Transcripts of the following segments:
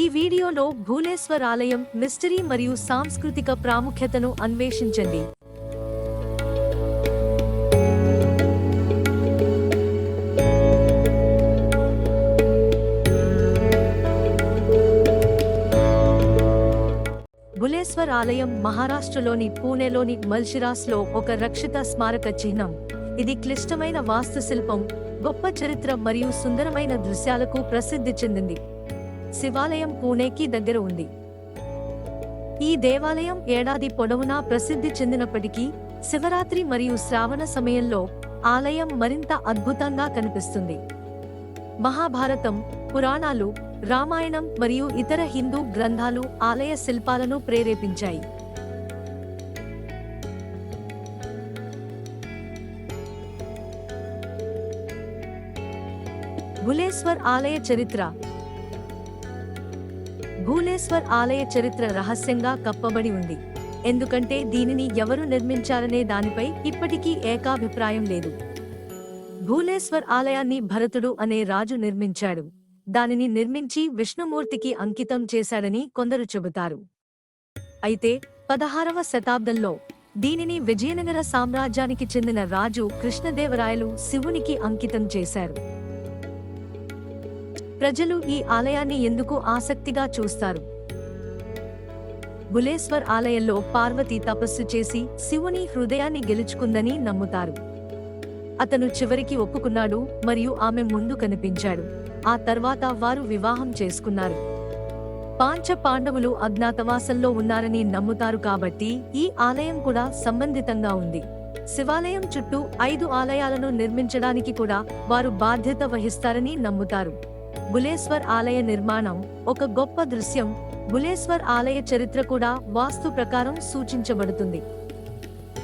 ఈ వీడియోలో భూలేశ్వర్ ఆలయం మిస్టరీ మరియు సాంస్కృతిక ప్రాముఖ్యతను అన్వేషించండి. భులేశ్వర్ ఆలయం మహారాష్ట్రలోని పూణేలోని మల్షిరాస్లో ఒక రక్షిత స్మారక చిహ్నం. ఇది క్లిష్టమైన వాస్తుశిల్పం గొప్ప చరిత్ర మరియు సుందరమైన దృశ్యాలకు ప్రసిద్ధి చెందింది. శివాలయం పూణేకి దగ్గర ఉంది. ఈ దేవాలయం ఏడాది పొడవునా ప్రసిద్ధి చెందినప్పటికీ శివరాత్రి మరియు శ్రావణ సమయంలో ఆలయం మరింత అద్భుతంగా కనిపిస్తుంది. మహాభారతం పురాణాలు రామాయణం మరియు ఇతర హిందూ గ్రంథాలు ఆలయ శిల్పాలను ప్రేరేపించాయి. భులేశ్వర్ ఆలయ చరిత్ర భువనేశ్వర్ ఆలయ చరిత్ర రహస్యంగా కప్పబడి ఉంది. ఎందుకంటే దీనిని ఎవరు నిర్మించారనే దానిపై ఇప్పటికీ ఏకాభిప్రాయం లేదు. భూలేశ్వర్ ఆలయాన్ని భరతుడు అనే రాజు నిర్మించాడు. దానిని నిర్మించి విష్ణుమూర్తికి అంకితం చేశాడని కొందరు చెబుతారు. అయితే పదహారవ శతాబ్దంలో దీనిని విజయనగర సామ్రాజ్యానికి చెందిన రాజు కృష్ణదేవరాయలు శివునికి అంకితం చేశారు. ప్రజలు ఈ ఆలయాన్ని ఎందుకు ఆసక్తిగా చూస్తారు? బులేశ్వర్ ఆలయంలో పార్వతి తపస్సు చేసి శివుని హృదయాన్ని గెలుచుకుందని నమ్ముతారు. అతను చివరికి ఒప్పుకున్నాడు మరియు ఆమె ముందు కనిపించాడు. ఆ తర్వాత వారు వివాహం చేసుకున్నారు. పాంచ పాండవులు అజ్ఞాతవాసంలో ఉన్నారని నమ్ముతారు కాబట్టి ఈ ఆలయం కూడా సంబంధితంగా ఉంది. శివాలయం చుట్టూ ఐదు ఆలయాలను నిర్మించడానికి కూడా వారు బాధ్యత వహిస్తారని నమ్ముతారు. బులేశ్వర్ ఆలయ నిర్మాణం ఒక గొప్ప దృశ్యం. బులేశ్వర్ ఆలయ చరిత్ర కూడా వాస్తు ప్రకారం సూచించబడుతుంది.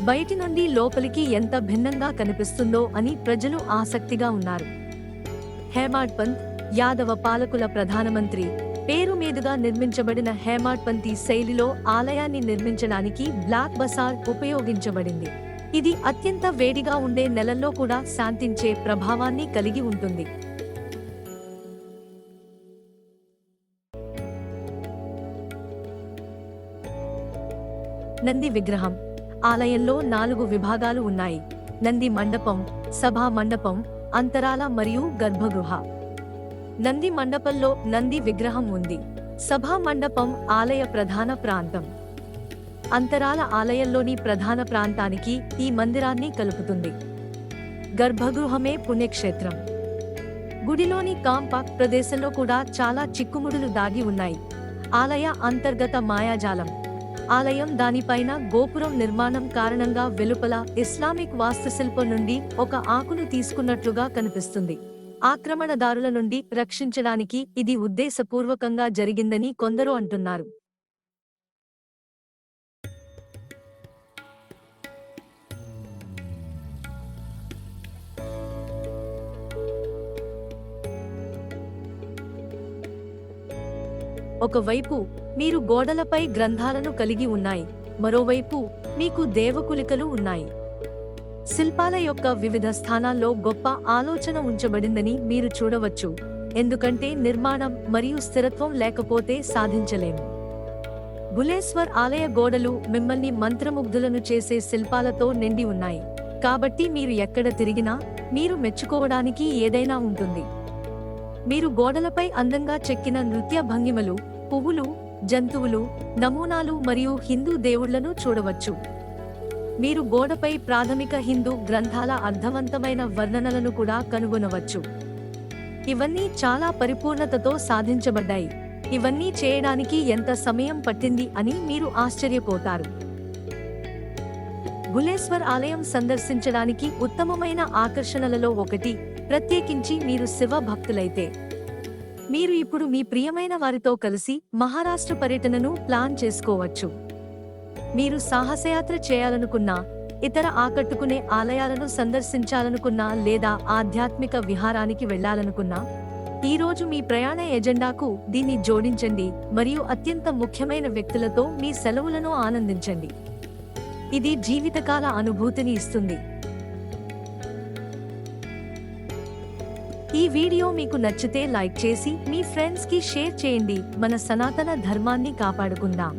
బయటి నుండి లోపలికి ఎంత భిన్నంగా కనిపిస్తుందో అని ప్రజలు ఆసక్తిగా ఉన్నారు. హేమాడ్ పంత్ యాదవ పాలకుల ప్రధానమంత్రి. పేరు మీదుగా నిర్మించబడిన హేమాడ్ పంతి శైలిలో ఆలయాన్ని నిర్మించడానికి బ్లాక్ బసార్ ఉపయోగించబడింది. ఇది అత్యంత వేడిగా ఉండే నెలల్లో కూడా శాంతించే ప్రభావాన్ని కలిగి ఉంటుంది. నంది విగ్రహం. ఆలయంలో నాలుగు విభాగాలు ఉన్నాయి. నంది మండపం సభా మండపం అంతరాల మరియు గర్భగృహ. నంది మండపంలో నంది విగ్రహం ఉంది. సభా మండపం ఆలయ ప్రధాన ప్రాంతం. అంతరాల ఆలయంలోని ప్రధాన ప్రాంతానికి ఈ మందిరాన్ని కలుపుతుంది. గర్భగృహమే పుణ్యక్షేత్రం. గుడిలోని కాంపాక్ ప్రదేశంలో కూడా చాలా చిక్కుముడులు దాగి ఉన్నాయి. ఆలయ అంతర్గత మాయాజాలం. ఆలయం దానిపైన గోపురం నిర్మాణం కారణంగా వెలుపల ఇస్లామిక్ వాస్తుశిల్పం నుండి ఒక ఆకును తీసుకున్నట్లుగా కనిపిస్తుంది. ఆక్రమణదారుల నుండి రక్షించడానికి ఇది ఉద్దేశపూర్వకంగా జరిగిందని కొందరు అంటున్నారు. ఒకవైపు మీరు గోడలపై గ్రంథాలను కలిగి ఉన్నాయి. మరోవైపు మీకు దేవకులికలు ఉన్నాయి. శిల్పాల యొక్క వివిధ స్థానాల్లో గొప్ప ఆలోచన ఉంచబడిందని మీరు చూడవచ్చు. ఎందుకంటే నిర్మాణం మరియు స్థిరత్వం లేకపోతే సాధించలేము బులేశ్వర్ ఆలయ గోడలు మిమ్మల్ని మంత్రముగ్ధులను చేసే శిల్పాలతో నిండి ఉన్నాయి. కాబట్టి మీరు ఎక్కడ తిరిగినా మీరు మెచ్చుకోవడానికి ఏదైనా ఉంటుంది. మీరు గోడలపై అందంగా చెక్కిన నృత్య భంగిమలు పువ్వులు జంతువులు నమూనాలు మరియు హిందూ దేవుళ్ళను చూడవచ్చు. మీరు గోడపై ప్రాథమిక హిందూ గ్రంథాల అర్థవంతమైన వర్ణనలను కూడా కనుగొనవచ్చు. ఇవన్నీ చాలా పరిపూర్ణతతో సాధించబడ్డాయి. ఇవన్నీ చేయడానికి ఎంత సమయం పట్టింది అని మీరు ఆశ్చర్యపోతారు. భులేశ్వర్ ఆలయం సందర్శించడానికి ఉత్తమమైన ఆకర్షణలలో ఒకటి ప్రత్యేకించి మీరు శివ భక్తులైతే. మీరు ఇప్పుడు మీ ప్రియమైన వారితో కలిసి మహారాష్ట్ర పర్యటనను ప్లాన్ చేసుకోవచ్చు. మీరు సాహసయాత్ర చేయాలనుకున్నా ఇతర ఆకట్టుకునే ఆలయాలను సందర్శించాలనుకున్నా లేదా ఆధ్యాత్మిక విహారానికి వెళ్ళాలనుకున్నా ఈరోజు మీ ప్రయాణ ఎజెండాకు దీన్ని జోడించండి మరియు అత్యంత ముఖ్యమైన వ్యక్తులతో మీ సెలవులను ఆనందించండి. ఇది జీవితకాల అనుభూతిని ఇస్తుంది. ఈ వీడియో మీకు నచ్చితే లైక్ చేసి మీ ఫ్రెండ్స్కి షేర్ చేయండి. మన సనాతన ధర్మాన్ని కాపాడుకుందాం.